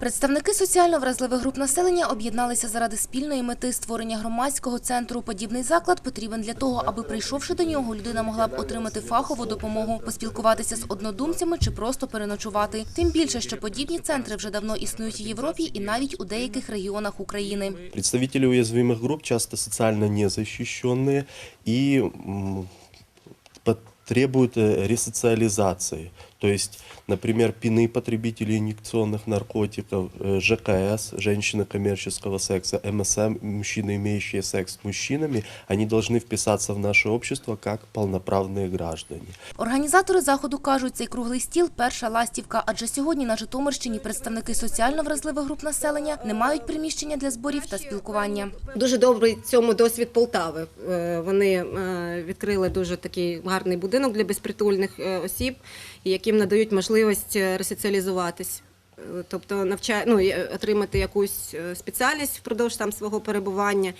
Представники соціально вразливих груп населення об'єдналися заради спільної мети створення громадського центру. Подібний заклад потрібен для того, аби прийшовши до нього, людина могла б отримати фахову допомогу, поспілкуватися з однодумцями чи просто переночувати. Тим більше, що подібні центри вже давно існують в Європі і навіть у деяких регіонах України. Представители уязвимых групп часто социально незащищенные и м, по- требуют э, ресоциализации. То есть, например, пины потребителей инъекционных наркотиков, э, ЖКС, женщины коммерческого секса, МСМ, мужчины, имеющие секс с мужчинами, они должны вписаться в наше общество как полноправные граждане. Організатори заходу кажуть, цей круглий стіл перша ластівка, адже сьогодні на Житомирщині представники соціально вразливих груп населення не мають приміщення для зборів та спілкування. Дуже добрий в цьому досвід Полтави. Е, Вони е, відкрили дуже такий гарний будинок для безпритульних е, осіб, яким надають можливість е, ресоціалізуватись. Е, Тобто навча... ну, е, отримати якусь спеціальність впродовж там свого перебування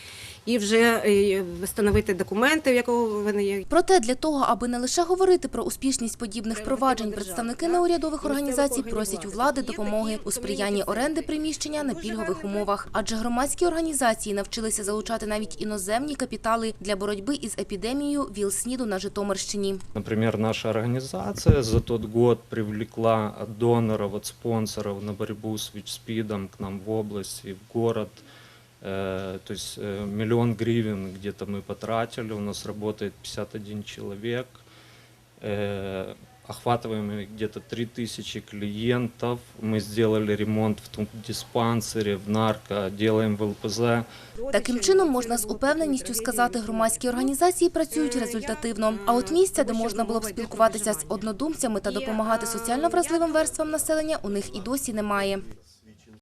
і вже е, встановити документи, в якого вони є. Проте для того, аби не лише говорити про успішність подібних впроваджень, представники неурядових організацій просять у влади допомоги у сприянні оренди приміщення на пільгових умовах. Адже громадські організації навчилися залучати навіть іноземні капітали для боротьби із епідемією ВІЛ-СНІДу на Житомирщині. Например, наша организация за тот год привлекла от спонсоров на борьбу с ВИЧ-СПИДом к нам в область и в город. Э, То есть э, миллион гривен где-то мы потратили, у нас работает 51 человек. Э, Охватываем мы где-то 3000 клиентов. Мы сделали ремонт в том диспансере, в нарко, делаем в ЛПЗ. Таким чином можна з упевненістю сказати, громадські організації працюють результативно. А от місця, де можна було б спілкуватися з однодумцями та допомагати соціально вразливим верствам населення, у них і досі немає.